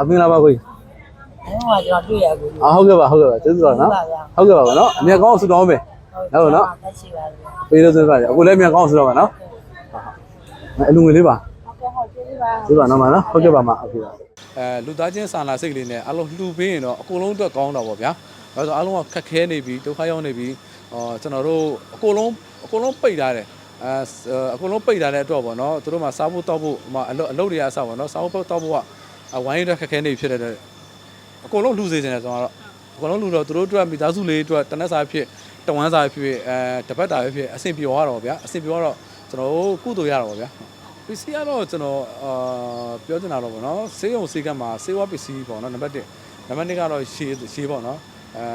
အမင်္ဂလာပါကိုကြီးဟိုကကျွန်တော်တွေ့ရကိုအာဟုတ်ကဲ့ပါဟုတ်ကဲ့ပါကျေးဇူးပါနော်ဟုတ်ကဲ့ပါဗောနော်အမြတ်ကောင်းအောင်ဆုတောင်းမယ်ဟုတ်နော်တက်ရှိပါလို့ပေးလို့ဆိုပါလေအခုလည်းအမြတ်ကောင်းအောင်ဆုတောင်းပါနော်အလူငွေလေးပါဟုတ်ကဲ့ဟုတ်ကျေးဇူးပါကျေးဇူးပါနော်မနော်ဟုတ်ကဲ့ပါမဟုတ်ကဲ့ပါအဲလူသားချင်းစာနာစိတ်ကလေးနဲ့အလုံးလှူပေးရင်တော့အကုန်လုံးအတွက်ကောင်းတာပေါ့ဗျာဒါဆိုအလုံးကခက်ခဲနေပြီဒုက္ခရောက်နေပြီအော်ကျွန်တော်တို့အကုန်လုံးအကုန်လုံးပိတ်ထားတယ်အဲအကုန်လုံးပိတ်ထားတဲ့အတွက်ပေါ့နော်သူတို့မှစားဖို့တောက်ဖို့ဟိုအလုပ်အလုပ်တွေအဆောက်ပေါ့နော်စားဖို့တောက်ဖို့က ဝိုင်းရတဲ့ခက်ခဲနေဖြစ်တဲ့အတွက်အကုန်လုံးလှူစေချင်တယ်ဆိုတော့အကုန်လုံးလှူတော့သူတို့အတွက်မိသားစုလေးအတွက်တနက်စာဖြစ်တဝမ်းစာဖြစ်အဲတပတ်တာဖြစ်အဆင်ပြေသွားတော့ဗျာအဆင်ပြေတော့ကျွန်တော်တို့ကုသိုလ်ရတော့ဗျာပစ္စည်းကတော့ကျွန်တော်အာပြောချင်တာတော့ဗောနော်ဆေးရုံဆေးကမ်းမှာဆေးဝါးပစ္စည်းပေါ့နော်နံပါတ်1နံပါတ်2ကတော့ရှေးရှေးပေါ့နော်အဲ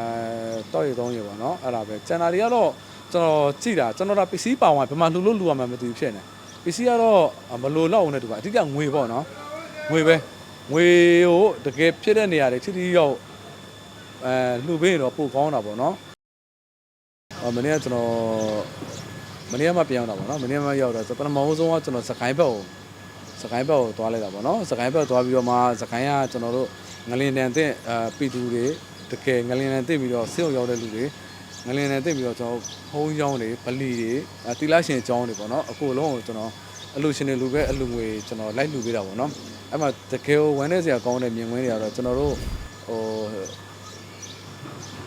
တောက်ရည်သုံးရည်ပေါ့နော်အဲ့ဒါပဲကျန်တာတွေကတော့ကျွန်တော်ကြည့်တာကျွန်တော်ဒါပစ္စည်းပါဝင်ဘယ်မှာလှူလို့လှူရမှာမသိဘူးဖြစ်နေပစ္စည်းကတော့မလိုတော့ဘူးနဲ့တူပါအဓိကငွေပေါ့နော်ငွေပဲ ငွေကိုတကယ်ဖြစ်တဲ့နေရာတွေချစ်တီရောက်အဲလှူပေးရင်တော့ပိုကောင်းတာပေါ့နော်အော်မနေ့ကကျွန်တော်မနေ့ကမှပြန်ရောက်တာပေါ့နော်မနေ့ကမှရောက်တော့ပထမဆုံးကကျွန်တော်စကိုင်းဘက်ကိုစကိုင်းဘက်ကိုသွားလိုက်တာပေါ့နော်စကိုင်းဘက်သွားပြီးတော့မှစကိုင်းကကျွန်တော်တို့ငလင်တန်တဲ့အာပီတူတွေတကယ်ငလင်တန်တဲ့ပြီးတော့ဆေးရုံရောက်တဲ့လူတွေငလင်တန်တဲ့ပြီးတော့ကျွန်တော်ဖုံးကျောင်းတွေဗလီတွေတီလာရှင်ကျောင်းတွေပေါ့နော်အခုလုံးကိုကျွန်တော်အလူရှင်တွေလူပဲအလူငွေကျွန်တော်လိုက်လူပေးတာပေါ့နော် အဲ့မှာတကယ်ဝမ်းနေစရာကောင်းတဲ့မြင်ကွင်းတွေကတော့ကျွန်တော်တို့ဟို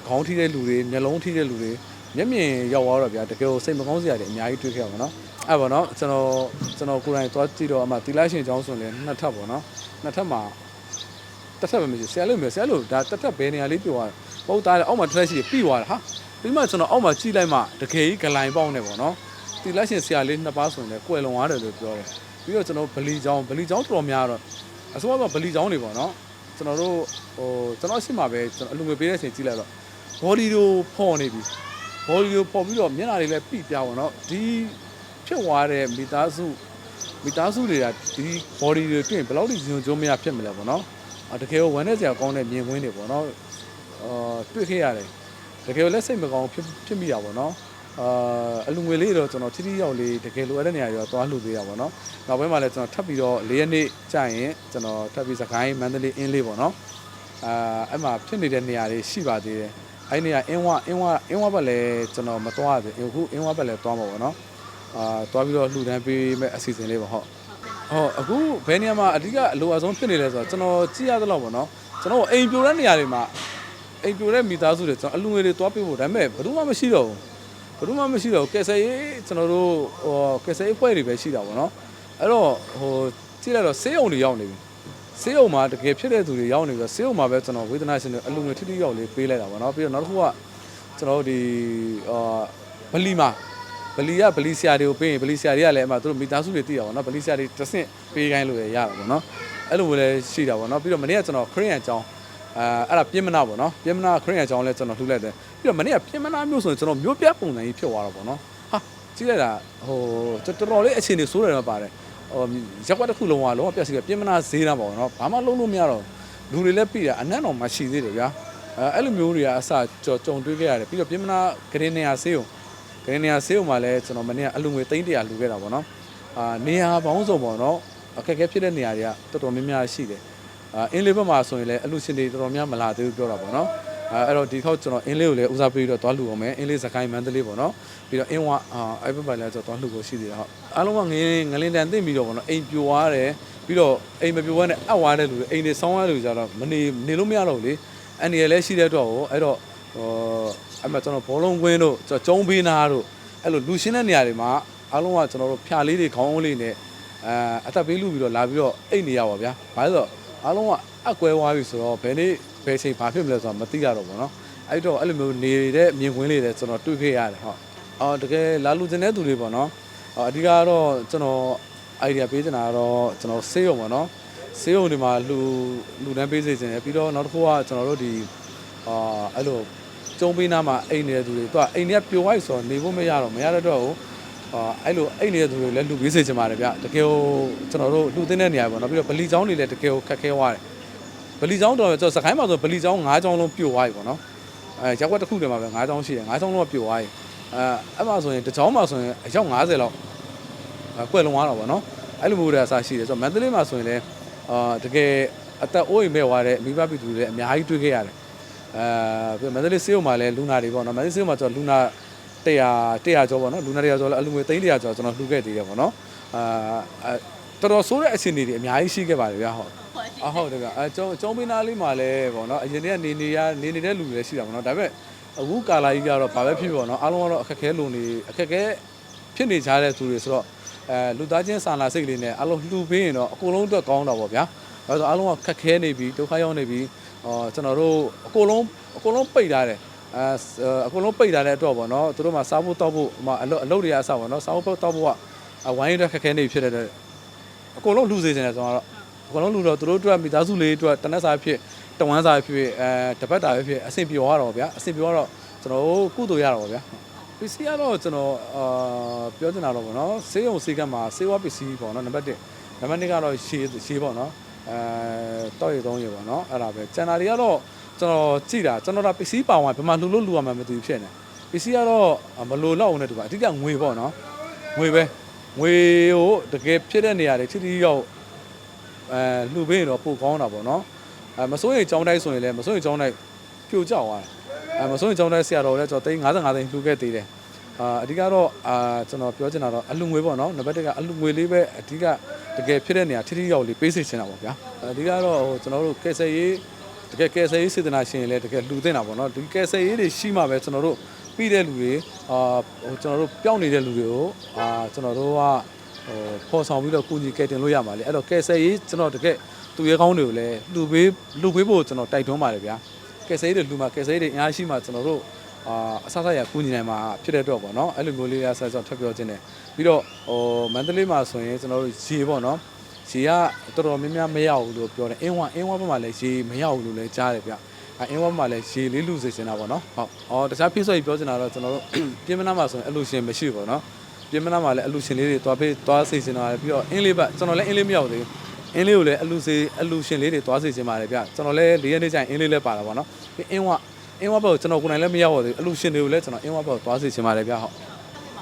ခေါင်းထိတဲ့လူတွေမျက်လုံးထိတဲ့လူတွေမျက်မြင်ရောက်သွားတော့ဗျာတကယ်ကိုစိတ်မကောင်းစရာတွေအများကြီးတွေ့ခဲ့ရပါတော့အဲ့ပါတော့ကျွန်တော်ကျွန်တော်ကိုယ်တိုင်သွားကြည့်တော့အမှတီလာရှင်ကျောင်းဆိုရင်နှစ်ထပ်ပေါ့နော်နှစ်ထပ်မှာတစ်ထပ်ပဲမရှိဆရာလို့မျိုးဆရာလို့ဒါတစ်ထပ်ဘယ်နေရာလေးပြသွားပုတ်သားတယ်အောက်မှာတစ်ထပ်ရှိပြီးသွားတာဟာပြီးမှကျွန်တော်အောက်မှာကြည့်လိုက်မှတကယ်ကြီးဂလိုင်ပေါက်နေပေါ့နော်တီလာရှင်ဆရာလေးနှစ်ပါးဆိုရင်လည်းကွယ်လွန်သွားတယ်လို့ပြောတယ် ပြီးတော့ကျွန်တော်ဗလီကျောင်းဗလီကျောင်းတော်တော်များတော့အစိုးရကဗလီကျောင်းတွေပေါ့နော်ကျွန်တော်တို့ဟိုကျွန်တော်ရှိမှပဲကျွန်တော်အလူငွေပေးတဲ့အချိန်ကြည့်လိုက်တော့ဘောဒီတို့ဖော်နေပြီဘောဒီတို့ဖော်ပြီးတော့မျက်နှာတွေလည်းပြပြပါတော့ဒီဖြစ်သွားတဲ့မိသားစုမိသားစုတွေကဒီဘောဒီတွေတွေ့ရင်ဘယ်လောက်ထိဇွန်ကြုံမရဖြစ်မလဲပေါ့နော်အတကယ်ကိုဝမ်းနေစရာကောင်းတဲ့မြင်ကွင်းတွေပေါ့နော်အာတွေ့ခဲ့ရတယ်တကယ်လက်စိတ်မကောင်းဖြစ်ဖြစ်မိတာပေါ့နော် အာအလူငွေလေးတော့ကျွန်တော်ထိထိရောက်လေးတကယ်လိုအပ်တဲ့နေရာတွေတော့သွားလှူပေးတာပေါ့နော်နောက်ပိုင်းမှာလည်းကျွန်တော်ထပ်ပြီးတော့၄ရက်နေ့ကြာရင်ကျွန်တော်ထပ်ပြီးစကိုင်းမန္တလေးအင်းလေးပေါ့နော်အာအဲ့မှာဖြစ်နေတဲ့နေရာတွေရှိပါသေးတယ်အဲ့နေကအင်းဝအင်းဝအင်းဝဘက်လည်းကျွန်တော်မသွားသေးဘူးအခုအင်းဝဘက်လည်းသွားမှာပေါ့နော်အာသွားပြီးတော့လှူဒန်းပေးမဲ့အစီအစဉ်လေးပေါ့ဟုတ်ဟုတ်အခုဘယ်နေရာမှာအဓိကအလိုအဆုံးဖြစ်နေလဲဆိုတော့ကျွန်တော်ကြည့်ရသလောက်ပေါ့နော်ကျွန်တော်အိမ်ပြိုတဲ့နေရာတွေမှာအိမ်ပြိုတဲ့မိသားစုတွေကျွန်တော်အလူငွေတွေသွားပေးဖို့ဒါပေမဲ့ဘယ်သူမှမရှိတော့ဘူး ဘယ်သူမှမရှိတော့ဘူးကယ်ဆယ်ရေးကျွန်တော်တို့ဟိုကယ်ဆယ်ရေးဖွဲ့တွေပဲရှိတာပေါ့နော်အဲ့တော့ဟိုကြည့်လိုက်တော့ဆေးရုံတွေရောက်နေပြီဆေးရုံမှာတကယ်ဖြစ်တဲ့သူတွေရောက်နေပြီးတော့ဆေးရုံမှာပဲကျွန်တော်ဝေဒနာရှင်တွေအလူငွေထိထိရောက်လေးပေးလိုက်တာပေါ့နော်ပြီးတော့နောက်တစ်ခုကကျွန်တော်တို့ဒီအာဗလီမှာဗလီကဗလီဆရာတွေကိုပေးရင်ဗလီဆရာတွေကလည်းအမှသူတို့မိသားစုတွေတည်ရပါတော့ဗလီဆရာတွေတစ်ဆင့်ပေးခိုင်းလို့ရရတာပေါ့နော်အဲ့လိုမျိုးလည်းရှိတာပေါ့နော်ပြီးတော့မနေ့ကကျွန်တော်ခရစ်ယာန်ကျောင်းအာအဲ့ဒါပြင်မနာပေါ့နော်ပြင်မနာခရစ်ယာန်ကျောင်းလည်းကျွန်တော်လှူလိုက်တယ် ပြီးတော့မနေ့ကပြင်မနာမျိုးဆိုရင်ကျွန်တော်မျိုးပြပုံစံကြီးဖြစ်သွားတာပေါ့နော်ဟာကြည့်လိုက်တာဟိုတော်တော်လေးအခြေအနေဆိုးတယ်တော့ပါတယ်ဟိုရက်ကွက်တစ်ခုလုံးကလုံးဝပြက်စီပဲပြင်မနာဈေးတာပေါ့နော်ဘာမှလုံးလို့မရတော့လူတွေလည်းပြတာအနက်တော်မှရှိသေးတယ်ဗျာအဲအဲ့လိုမျိုးတွေကအစကြော်ကြုံတွေးခဲ့ရတယ်ပြီးတော့ပြင်မနာဂရင်းနေရာဆေးုံဂရင်းနေရာဆေးုံမှာလည်းကျွန်တော်မနေ့ကအလူငွေ300လူခဲ့တာပေါ့နော်အာနေရာပေါင်းစုံပေါ့နော်အခက်အခဲဖြစ်တဲ့နေရာတွေကတော်တော်များများရှိတယ်အာအင်းလေးဘက်မှာဆိုရင်လည်းအလူရှင်တွေတော်တော်များမလာသေးဘူးပြောတာပေါ့နော် အဲအဲ့တော့ဒီခေါက်ကျွန်တော်အင်းလေးကိုလည်းဦးစားပေးပြီးတော့သွားလှူအောင်မယ်အင်းလေးစကိုင်းမန္တလေးပေါ့နော်ပြီးတော့အင်းဝအာအဲ့ဘက်မှာလည်းကျွန်တော်သွားလှူဖို့ရှိသေးတယ်ဟုတ်အားလုံးကငင်းငလင်းတန်သိမ့်ပြီးတော့ပေါ့နော်အိမ်ပြိုသွားတယ်ပြီးတော့အိမ်မပြိုသွားနဲ့အပ်သွားတဲ့လူတွေအိမ်တွေဆောင်းရတဲ့လူတွေကြတော့မနေနေလို့မရတော့ဘူးလေအန်ဒီရလည်းရှိတဲ့အတွက်ဟိုအဲ့တော့ဟိုအဲ့မှာကျွန်တော်ဘောလုံးကွင်းတို့ကျွန်တော်ကျုံးပေးနာတို့အဲ့လိုလူရှင်းတဲ့နေရာတွေမှာအားလုံးကကျွန်တော်တို့ဖြာလေးတွေခေါင်းလေးနဲ့အဲအသက်ပေးလူပြီးတော့လာပြီးတော့အိတ်နေရပါဗျာဘာလို့လဲဆိုတော့အားလုံးကအကွဲသွားပြီဆိုတော့ဘယ်နေ့ ဘယ်ချိန်ဘာဖြစ်မလဲဆိုတော့မသိရတော့ဘူးเนาะအဲ့တော့အဲ့လိုမျိုးနေတဲ့မြင်ကွင်းလေးတွေကျွန်တော်တွေ့ခဲ့ရတယ်ဟုတ်အော်တကယ်လာလူကျင်တဲ့သူတွေပေါ့နော်အော်အဓိကကတော့ကျွန်တော် idea ပေးချင်တာကတော့ကျွန်တော်ဆေးရုံပေါ့နော်ဆေးရုံဒီမှာလူလူတန်းပေးစေချင်တယ်ပြီးတော့နောက်တစ်ခုကကျွန်တော်တို့ဒီအာအဲ့လိုကျုံပေးနာမှာအိမ်နေတဲ့သူတွေသူကအိမ်တွေကပြိုဝိုက်ဆိုတော့နေဖို့မရတော့မရတဲ့အတွက်ကိုအာအဲ့လိုအိမ်နေတဲ့သူတွေလည်းလူပေးစေချင်ပါတယ်ဗျတကယ်ကိုကျွန်တော်တို့လူသိတဲ့နေရာပေါ့နော်ပြီးတော့ဗလီချောင်းတွေလည်းတကယ်ကိုခက်ခဲသွားတယ် ဗလီချောင်းတော့ကျွန်တော်စကိုင်းမှာဆိုဗလီချောင်း၅ချောင်းလုံးပြိုသွားပြီပေါ့နော်အဲရက်ွက်တစ်ခုတည်းမှာပဲ၅ချောင်းရှိတယ်၅ချောင်းလုံးကပြိုသွားပြီအဲအဲ့မှာဆိုရင်တစ်ချောင်းမှာဆိုရင်အယောက်50လောက်ကွယ်လွန်သွားတော့ဗောနော်အဲ့လိုမျိုးတွေအစားရှိတယ်ဆိုတော့မန္တလေးမှာဆိုရင်လည်းအာတကယ်အသက်အိုးအိမ်မဲ့သွားတဲ့မိဘပြည်သူတွေလည်းအများကြီးတွေ့ခဲ့ရတယ်အဲပြီးမန္တလေးစေးုံမှာလည်းလူနာတွေပေါ့နော်မန္တလေးစေးုံမှာကျွန်တော်လူနာ100 100ကျော်ပေါ့နော်လူနာ100ကျော်လည်းအလူငွေ300ကျော်ကျွန်တော်လှူခဲ့သေးတယ်ပေါ့နော်အာတော်တော်ဆိုးတဲ့အခြေအနေတွေအများကြီးရှိခဲ့ပါတယ်ဗျာဟုတ် အဟုတ်တယ်ဗျအဲကျောင်းကျောင်းပင်သားလေးမှာလည်းပေါ့နော်အရင်တည်းကနေနေရနေနေတဲ့လူတွေလည်းရှိတာပေါ့နော်ဒါပေမဲ့အခုကာလာကြီးကတော့ဘာပဲဖြစ်ဖြစ်ပေါ့နော်အားလုံးကတော့အခက်ခဲလုံနေအခက်ခဲဖြစ်နေကြတဲ့သူတွေဆိုတော့အဲလူသားချင်းစာနာစိတ်ကလေးနဲ့အားလုံးလှူပေးရင်တော့အကုန်လုံးအတွက်ကောင်းတာပေါ့ဗျာအဲဆိုအားလုံးကခက်ခဲနေပြီဒုက္ခရောက်နေပြီအော်ကျွန်တော်တို့အကုန်လုံးအကုန်လုံးပိတ်ထားတယ်အဲအကုန်လုံးပိတ်ထားတဲ့အတွက်ပေါ့နော်သူတို့မှစားဖို့တောက်ဖို့ဟိုအလုပ်အလုပ်တွေအဆပေါ့နော်စားဖို့တောက်ဖို့ကဝိုင်းရတဲ့ခက်ခဲနေဖြစ်တဲ့အတွက်အကုန်လုံးလူစေချင်တယ်ဆိုတော့ အကုန်လုံးလူတော့သူတို့အတွက်မိသားစုလေးအတွက်တနက်စာဖြစ်တဝမ်းစာဖြစ်အဲတပတ်တာဖြစ်အဆင်ပြေသွားတော့ဗျာအဆင်ပြေသွားတော့ကျွန်တော်တို့ကုသိုလ်ရတော့ဗျာပစ္စည်းကတော့ကျွန်တော်အာပြောချင်တာတော့ဗောနော်စေးရုံစေးကမ်းမှာစေးဝါပစ္စည်းပေါ့နော်နံပါတ်1နံပါတ်2ကတော့ရှေးရှေးပေါ့နော်အဲတောက်ရည်သုံးရည်ပေါ့နော်အဲ့ဒါပဲကျန်တာတွေကတော့ကျွန်တော်ကြည့်တာကျွန်တော်ဒါပစ္စည်းပါဝင်ဘယ်မှာလှူလို့လှူရမှာမသိဘူးဖြစ်နေပစ္စည်းကတော့မလိုတော့ဘူးနဲ့တူပါအဓိကငွေပေါ့နော်ငွေပဲငွေကိုတကယ်ဖြစ်တဲ့နေရာတွေထိထိရောက် အဲလှူပေးရင်တော့ပိုကောင်းတာပေါ့နော်အဲမစိုးရင်ကြောင်းတိုက်ဆိုရင်လည်းမစိုးရင်ကြောင်းတိုက်ပြိုကျသွားတယ်အဲမစိုးရင်ကြောင်းတိုက်ဆရာတော်လည်းကျွန်တော်355သိန်းလှူခဲ့သေးတယ်အာအဓိကတော့အာကျွန်တော်ပြောချင်တာတော့အလူငွေပေါ့နော်နံပါတ်1ကအလူငွေလေးပဲအဓိကတကယ်ဖြစ်တဲ့နေရာထိထိရောက်လေးပေးစေချင်တာပေါ့ဗျာအဓိကတော့ဟိုကျွန်တော်တို့ကယ်ဆယ်ရေးတကယ်ကယ်ဆယ်ရေးစေတနာရှင်လည်းတကယ်လှူသင့်တာပေါ့နော်ဒီကယ်ဆယ်ရေးတွေရှိမှပဲကျွန်တော်တို့ပြီးတဲ့လူတွေအာဟိုကျွန်တော်တို့ပျောက်နေတဲ့လူတွေကိုအာကျွန်တော်တို့က ဟိုပေါ်ဆောင်ပြီးတော့ကုညီကဲတင်လို့ရမှာလေအဲ့တော့ကဲဆယ်ရေးကျွန်တော်တကယ်သူရဲကောင်းတွေကိုလည်းလူပေးလူပေးဖို့ကျွန်တော်တိုက်တွန်းပါတယ်ဗျာကဲဆယ်ရေးတွေလူမှာကဲဆယ်ရေးတွေအများရှိမှကျွန်တော်တို့အာအဆဆရကုညီနိုင်မှာဖြစ်တဲ့တော့ပေါ့နော်အဲ့လိုမျိုးလေးရဆက်ဆက်ထပ်ပြောခြင်းတယ်ပြီးတော့ဟိုမန္တလေးမှာဆိုရင်ကျွန်တော်တို့ရေပေါ့နော်ရေကတော်တော်များများမရဘူးလို့ပြောတယ်အင်းဝအင်းဝဘက်မှာလည်းရေမရဘူးလို့လည်းကြားတယ်ဗျအင်းဝမှာလည်းရေလေးလူစေချင်တာပေါ့နော်ဟုတ်အော်တခြားဖိဆိုကြီးပြောချင်တာတော့ကျွန်တော်တို့ပြင်မနာမှာဆိုရင်အလူရှင်မရှိဘူးပေါ့နော် ပြင်မနာမှာလည်းအလူရှင်လေးတွေတွားပေးတွားစေချင်တာလေပြီးတော့အင်းလေးဘက်ကျွန်တော်လည်းအင်းလေးမရောက်သေးဘူးအင်းလေးကိုလည်းအလူစေအလူရှင်လေးတွေတွားစေချင်ပါတယ်ဗျကျွန်တော်လည်း၄ရက်နေ့ကျရင်အင်းလေးလည်းပါတာပေါ့နော်ပြီးအင်းဝအင်းဝဘက်ကိုကျွန်တော်ကိုယ်တိုင်လည်းမရောက်သေးဘူးအလူရှင်တွေကိုလည်းကျွန်တော်အင်းဝဘက်ကိုတွားစေချင်ပါတယ်ဗျဟုတ်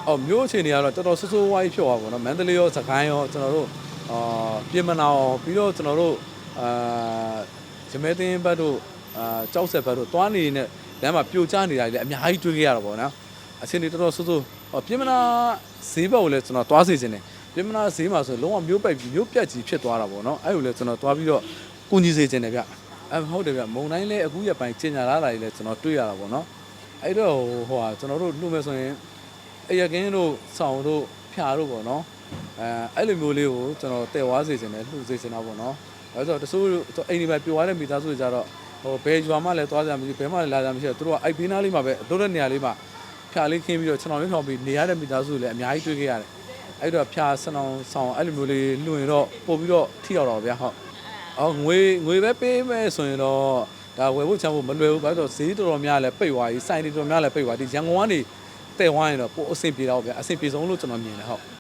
အော်မျိုးအခြေအနေကတော့တော်တော်ဆိုးဆိုးဝါးကြီးဖြစ်သွားပါတော့မန္တလေးရောစကိုင်းရောကျွန်တော်တို့အာပြင်မနာရောပြီးတော့ကျွန်တော်တို့အာရမဲသိန်းဘက်တို့အာကြောက်ဆက်ဘက်တို့တွားနေတဲ့လမ်းမှာပြိုကျနေတာတွေလည်းအများကြီးတွေ့ခဲ့ရတာပေါ့နော်အချင်းတွေတော်တော်ဆိုးဆိုးဟော ပြင်မနာဈေးဘက်ကိုလည်းကျွန်တော်သွားစီခြင်းတယ်ပြင်မနာဈေးမှာဆိုလုံးဝမျိုးပိုက်ပြီးမျိုးပြက်ကြီးဖြစ်သွားတာပေါ့နော်အဲ့ကိုလည်းကျွန်တော်သွားပြီးတော့ကုညီစေခြင်းတယ်ဗျအဲဟုတ်တယ်ဗျမုံတိုင်းလည်းအခုရက်ပိုင်းကျင်ညာလာတာတွေလည်းကျွန်တော်တွေ့ရတာပေါ့နော်အဲ့တော့ဟိုဟာကျွန်တော်တို့လှုပ်မယ်ဆိုရင်အရကင်းတို့ဆောင်းတို့ဖြာတို့ပေါ့နော်အဲအဲ့လိုမျိုးလေးကိုကျွန်တော်တည်ဝါစေခြင်းတယ်လှုပ်စေခြင်းတော့ပေါ့နော်အဲဆိုတော့တဆိုးအိမ်ဒီမှာပြွားတဲ့မိသားစုတွေကြတော့ဟိုဘယ်ဂျွာမှလည်းသွားကြမရှိဘယ်မှလည်းလာကြမရှိတော့သူတို့ကအဲ့ဘေးနားလေးမှာပဲတို့တဲ့နေရာလေးမှာ ဖြာလေးခင်းပြီးတော့ကျွန်တော်လေးထောင်ပြီးနေရတဲ့မိသားစုတွေလည်းအများကြီးတွေ့ခဲ့ရတယ်။အဲ့တော့ဖြာစနောင်ဆောင်အဲ့လိုမျိုးလေးလွှင့်တော့ပို့ပြီးတော့ထိရောက်တော့ဗျာဟုတ်။အော်ငွေငွေပဲပေးမယ်ဆိုရင်တော့ဒါဝယ်ဖို့ချမ်းဖို့မလွယ်ဘူးဘာလို့ဆိုဈေးတော်တော်များလည်းပိတ်သွားပြီစိုင်းတွေတော်တော်များလည်းပိတ်သွားဒီရန်ကုန်ကနေတဲ့ဝိုင်းရင်တော့ပို့အဆင်ပြေတော့ဗျာအဆင်ပြေဆုံးလို့ကျွန်တော်မြင်တယ်ဟုတ်။